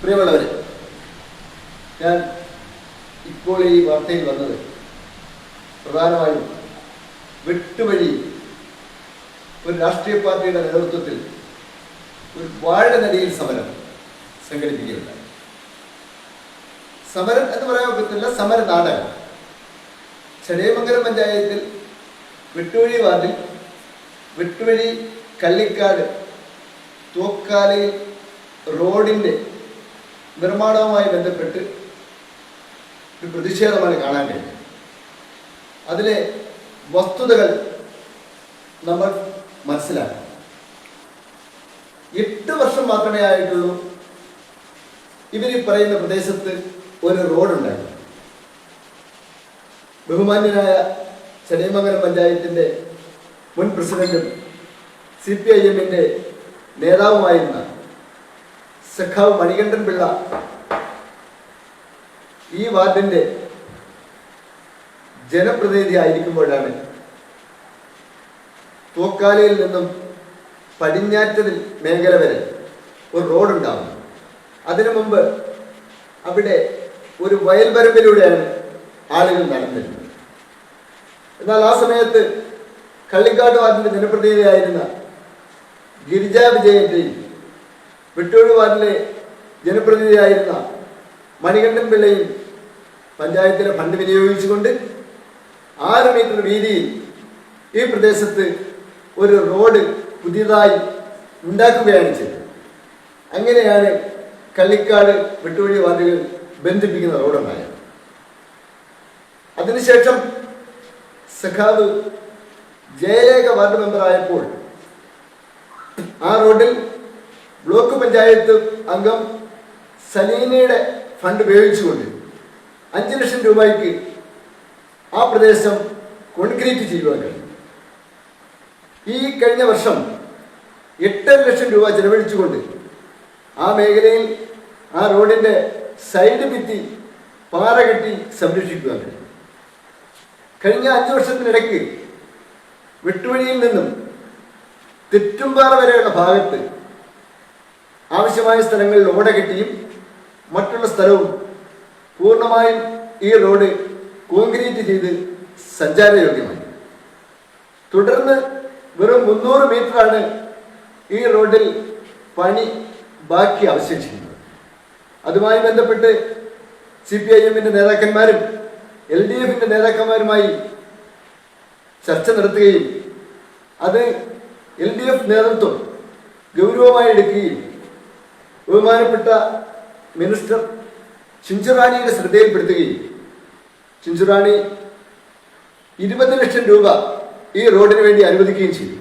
പ്രിയമുള്ളവരെ ഞാൻ ഇപ്പോൾ ഈ വാർത്തയിൽ വന്നത് പ്രധാനമായും വെട്ടുവഴി ഒരു രാഷ്ട്രീയ പാർട്ടിയുടെ നേതൃത്വത്തിൽ ഒരു വാഴനടിയിൽ സമരം സംഘടിപ്പിക്കുകയുണ്ടായി. സമരം എന്ന് പറയാൻ പറ്റില്ല സമര നാടകം. ചടയമംഗലം പഞ്ചായത്തിൽ വെട്ടുവഴി വാർഡിൽ വെട്ടുവഴി കള്ളിക്കാട് തൂക്കാലയിൽ റോഡിന്റെ നിർമ്മാണവുമായി ബന്ധപ്പെട്ട് ഒരു പ്രതിഷേധമാണ് കാണാൻ കഴിഞ്ഞത്. അതിലെ വസ്തുതകൾ നമ്മൾ മനസ്സിലാക്കണം. എട്ട് വർഷം മാത്രമേ ആയിട്ടുള്ളൂ ഇവർ പറയുന്ന പ്രദേശത്ത് ഒരു റോഡുണ്ടായിരുന്നു ബഹുമാന്യനായ ചെന്നൈമംഗലം പഞ്ചായത്തിന്റെ മുൻ പ്രസിഡന്റും സി പി ഐ എമ്മിന്റെ നേതാവുമായിരുന്ന സഖാവ് മണികണ്ഠൻ പിള്ള ഈ വാർഡിന്റെ ജനപ്രതിനിധി ആയിരിക്കുമ്പോഴാണ് തോക്കാലയിൽ നിന്നും പടിഞ്ഞാറ്റതിൽ മേഖല വരെ ഒരു റോഡുണ്ടാവുന്നത് അതിനു മുമ്പ് അവിടെ ഒരു വയൽവരമ്പിലൂടെയാണ് ആളുകൾ നടന്നിരുന്നത്. എന്നാൽ ആ സമയത്ത് കള്ളിക്കാട് വാർഡിന്റെ ജനപ്രതിനിധിയായിരുന്ന ഗിരിജാ വിജയന്റെയും വെട്ടൂർ വാർഡിലെ ജനപ്രതിനിധിയായിരുന്ന മണികണ്ഠൻ പിള്ളയും പഞ്ചായത്തിലെ ഫണ്ട് വിനിയോഗിച്ചുകൊണ്ട് ആറ് മീറ്റർ വീതിയിൽ ഈ പ്രദേശത്ത് ഒരു റോഡ് പുതിയതായി ഉണ്ടാക്കുകയാണ് ചെയ്തത്. അങ്ങനെയാണ് കള്ളിക്കാട് വെട്ടുവഴി വാർഡുകൾ ബന്ധിപ്പിക്കുന്ന റോഡുണ്ടായത്. അതിനുശേഷം സഖാവ് ജയലേഖ വാർഡ് മെമ്പറായപ്പോൾ ആ റോഡിൽ ബ്ലോക്ക് പഞ്ചായത്ത് അംഗം സലീനയുടെ ഫണ്ട് ഉപയോഗിച്ചുകൊണ്ട് അഞ്ച് ലക്ഷം രൂപയ്ക്ക് ആ പ്രദേശം കോൺക്രീറ്റ് ചെയ്യുവാൻ കഴിഞ്ഞു ഈ കഴിഞ്ഞ വർഷം എട്ടര ലക്ഷം രൂപ ചെലവഴിച്ചുകൊണ്ട് ആ മേഖലയിൽ ആ റോഡിന്റെ സൈഡ് ഭിത്തി പാറ കെട്ടി സംരക്ഷിക്കുവാൻ കഴിഞ്ഞ അഞ്ചു വർഷത്തിനിടയ്ക്ക് വെട്ടുവഴിയിൽ നിന്നും തെറ്റുംപാറ വരെയുള്ള ഭാഗത്ത് ആവശ്യമായ സ്ഥലങ്ങളിൽ ഓട കെട്ടിയും മറ്റുള്ള സ്ഥലവും പൂർണമായും ഈ റോഡ് കോൺക്രീറ്റ് ചെയ്ത് സഞ്ചാരയോഗ്യമായി. തുടർന്ന് വെറും മുന്നൂറ് മീറ്ററാണ് ഈ റോഡിൽ പണി ബാക്കി അവശേഷിക്കുന്നത്. അതുമായി ബന്ധപ്പെട്ട് സി പി ഐ എമ്മിന്റെ നേതാക്കന്മാരും എൽ ഡി എഫിന്റെ നേതാക്കന്മാരുമായി ചർച്ച നടത്തുകയും അത് എൽ ഡി എഫ് നേതൃത്വം ഗൗരവമായി എടുക്കുകയും ബഹുമാനപ്പെട്ട മിനിസ്റ്റർ ചിഞ്ചുറാണിയുടെ ശ്രദ്ധയിൽപ്പെടുത്തുകയും ചിഞ്ചുറാണി ഇരുപത് ലക്ഷം രൂപ ഈ റോഡിന് വേണ്ടി അനുവദിക്കുകയും ചെയ്തു.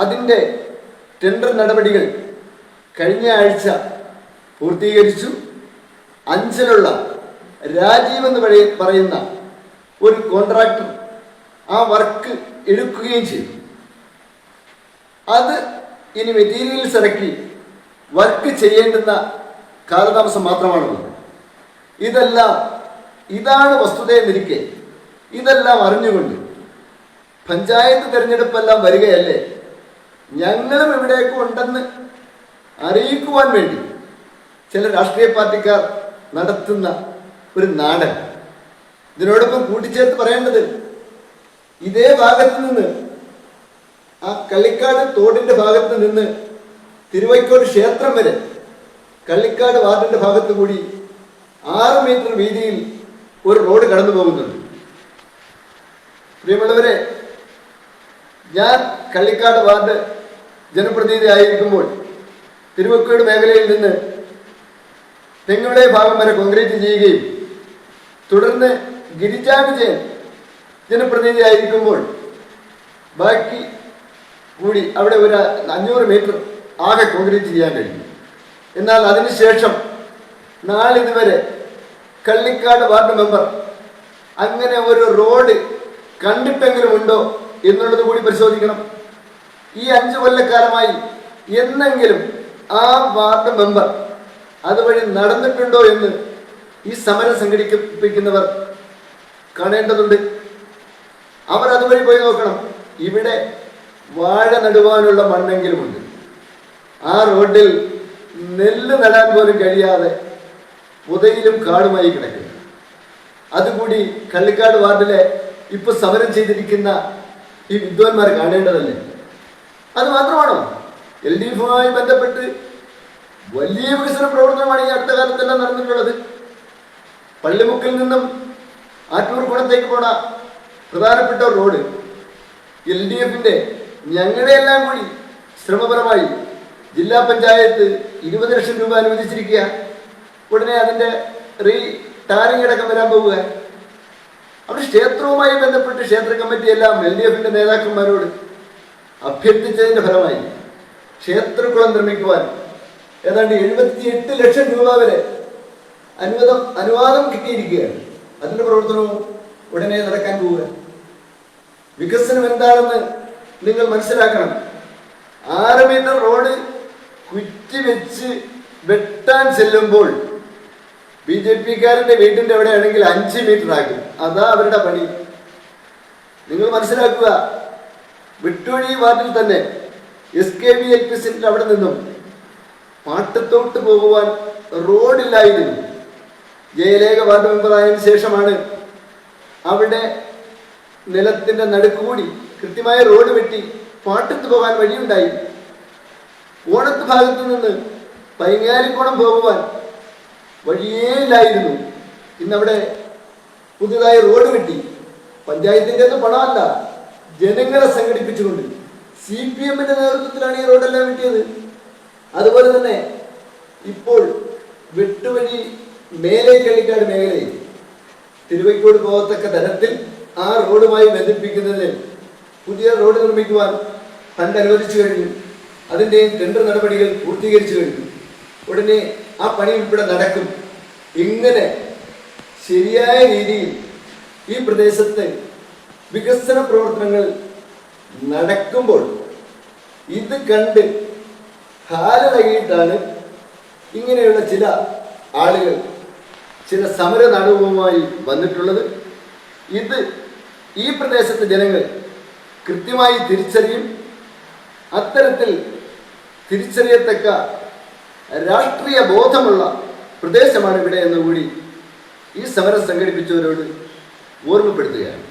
അതിന്റെ ടെൻഡർ നടപടികൾ കഴിഞ്ഞ ആഴ്ച പൂർത്തീകരിച്ചു. അഞ്ചലുള്ള രാജീവ് എന്ന് പറയ- പറയുന്ന ഒരു കോൺട്രാക്ടർ ആ വർക്ക് എടുക്കുകയും ചെയ്തു. അത് ഇനി മെറ്റീരിയൽസ് ഇറക്കി വർക്ക് ചെയ്യേണ്ടുന്ന കാലതാമസം മാത്രമാണുള്ളത്. ഇതെല്ലാം ഇതാണ് വസ്തുതയെന്നിരിക്കെ ഇതെല്ലാം അറിഞ്ഞുകൊണ്ട് പഞ്ചായത്ത് തിരഞ്ഞെടുപ്പെല്ലാം വരികയല്ലേ? ഞങ്ങളും ഇവിടേക്ക് ഉണ്ടെന്ന് അറിയിക്കുവാൻ വേണ്ടി ചില രാഷ്ട്രീയ പാർട്ടിക്കാർ നടത്തുന്ന ഒരു നാടൻ. ഇതിനോടൊപ്പം കൂട്ടിച്ചേർത്ത് പറയേണ്ടത് ഇതേ ഭാഗത്ത് നിന്ന് ആ കള്ളിക്കാട് തോടിന്റെ ഭാഗത്ത് നിന്ന് തിരുവൈക്കോട് ക്ഷേത്രം വരെ കള്ളിക്കാട് വാർഡിന്റെ ഭാഗത്ത് കൂടി ആറ് മീറ്റർ വീതിയിൽ ഒരു റോഡ് കടന്നു പോകുന്നുണ്ട്. പ്രിയമുള്ളവരെ ഞാൻ കള്ളിക്കാട് വാർഡ് ജനപ്രതിനിധി ആയിരിക്കുമ്പോൾ തിരുവക്കോട് മേഖലയിൽ നിന്ന് തെങ്ങുടെ ഭാഗം വരെ കോൺക്രീറ്റ് ചെയ്യുകയും തുടർന്ന് ഗിരിജാ വിജയൻ ജനപ്രതിനിധി ആയിരിക്കുമ്പോൾ ബാക്കി കൂടി അവിടെ ഒരു അഞ്ഞൂറ് മീറ്റർ ആകെ കോൺക്രീറ്റ് ചെയ്യാൻ കഴിഞ്ഞു. എന്നാൽ അതിനുശേഷം നാളിതുവരെ കള്ളിക്കാട് വാർഡ് മെമ്പർ അങ്ങനെ ഒരു റോഡ് കണ്ടിട്ടെങ്കിലും ഉണ്ടോ എന്നുള്ളത് കൂടി പരിശോധിക്കണം. ഈ അഞ്ചു കൊല്ലക്കാലമായി എന്നെങ്കിലും ആ വാർഡ് മെമ്പർ അതുവഴി നടന്നിട്ടുണ്ടോ എന്ന് ഈ സമരം സംഘടിപ്പിക്കുന്നവർ കാണേണ്ടതുണ്ട്. അവർ അതുവഴി പോയി നോക്കണം. ഇവിടെ വാഴ നടുവാനുള്ള മണ്ണെങ്കിലുമുണ്ട് ആ റോഡിൽ നെല്ല് നടാൻ പോലും കഴിയാതെ പുതയിലും കാടുമായി കിടക്കുന്നു. അതുകൂടി കള്ളിക്കാട് വാർഡിലെ ഇപ്പൊ സമരം ചെയ്തിരിക്കുന്ന ഈ വിദ്വാൻമാർ കാണേണ്ടതല്ലേ? അത് മാത്രമാണോ? എൽ ഡി എഫുമായി ബന്ധപ്പെട്ട് വലിയ വികസന പ്രവർത്തനമാണ് ഈ അടുത്ത കാലത്തെല്ലാം നടന്നിട്ടുള്ളത്. പള്ളിമുക്കിൽ നിന്നും ആറ്റൂർ കുളത്തേക്ക് പോണ പ്രധാനപ്പെട്ട റോഡ് എൽ ഡി എഫിന്റെ ഞങ്ങളുടെ എല്ലാം കൂടി ശ്രമപരമായി ജില്ലാ പഞ്ചായത്ത് ഇരുപത് ലക്ഷം രൂപ അനുവദിച്ചിരിക്കുക. ഉടനെ അതിന്റെ റീ ടാറിംഗ് അടക്കം വരാൻ പോവുക. അവിടെ ക്ഷേത്രവുമായി ബന്ധപ്പെട്ട് ക്ഷേത്ര കമ്മിറ്റി എല്ലാം എൽ ഡി എഫിന്റെ നേതാക്കന്മാരോട് അഭ്യർത്ഥിച്ചതിന്റെ ഫലമായി ക്ഷേത്രക്കുളം നിർമ്മിക്കുവാൻ ഏതാണ്ട് എഴുപത്തി എട്ട് ലക്ഷം രൂപ വരെ അനുവാദം അനുവാദം കിട്ടിയിരിക്കുകയാണ്. അതിന്റെ പ്രവർത്തനവും ഉടനെ നടക്കാൻ പോവുക. വികസനം എന്താണെന്ന് നിങ്ങൾ മനസ്സിലാക്കണം. ആറ് മീറ്റർ റോഡ് കുറ്റി വെച്ച് വെട്ടാൻ ചെല്ലുമ്പോൾ ബി ജെ പിക്കാരന്റെ വീട്ടിന്റെ എവിടെയാണെങ്കിൽ അഞ്ച് മീറ്റർ ആക്കി അതാ അവരുടെ പണി. നിങ്ങൾ മനസ്സിലാക്കുക. വിട്ടുവഴി വാർഡിൽ തന്നെ S K B L P centre അവിടെ നിന്നും പാട്ടത്തോട്ട് പോകുവാൻ റോഡില്ലായിരുന്നു. ജയലേഖ വാർഡ് മെമ്പറായതിനു ശേഷമാണ് അവിടെ നിലത്തിന്റെ നടുക്കുകൂടി കൃത്യമായ റോഡ് വെട്ടി പാട്ടത്ത് പോകാൻ വഴിയുണ്ടായി. ഓണത്ത് ഭാഗത്ത് നിന്ന് പൈങ്ങാലിക്കോണം പോകുവാൻ വഴിയേ ഇല്ലായിരുന്നു ഇന്നവിടെ പുതുതായി റോഡ് വെട്ടി. പഞ്ചായത്തിന്റെ ഒന്നും പണമല്ല ജനങ്ങളെ സംഘടിപ്പിച്ചുകൊണ്ട് സി പി എമ്മിന്റെ നേതൃത്വത്തിലാണ് ഈ റോഡെല്ലാം വെട്ടിയത്. അതുപോലെ തന്നെ ഇപ്പോൾ വെട്ടുവഴി മേലെ കള്ളിക്കാട് മേഖലയിൽ തിരുവയ്ക്കോട് പോകത്തക്ക തരത്തിൽ ആ റോഡുമായി ബന്ധിപ്പിക്കുന്നതിന് പുതിയ റോഡ് നിർമ്മിക്കുവാൻ ഫണ്ട് അനുവദിച്ചു കഴിഞ്ഞു. അതിന്റെയും ടെൻഡർ നടപടികൾ പൂർത്തീകരിച്ചു കഴിഞ്ഞു. ഉടനെ ആ പണി ഇവിടെ നടക്കും. ഇങ്ങനെ ശരിയായ രീതിയിൽ ഈ പ്രദേശത്തെ വികസന പ്രവർത്തനങ്ങൾ നടക്കുമ്പോൾ ഇത് കണ്ട് ഹാലതകിയിട്ടാണ് ഇങ്ങനെയുള്ള ചില ആളുകൾ ചില സമര നാടകവുമായി വന്നിട്ടുള്ളത്. ഇത് ഈ പ്രദേശത്തെ ജനങ്ങൾ കൃത്യമായി തിരിച്ചറിയും. അത്തരത്തിൽ തിരിച്ചറിയത്തക്ക രാഷ്ട്രീയ ബോധമുള്ള പ്രദേശമാണ് ഇവിടെ എന്നുകൂടി ഈ സമരം സംഘടിപ്പിച്ചവരോട് ഓർമ്മപ്പെടുത്തുകയാണ്.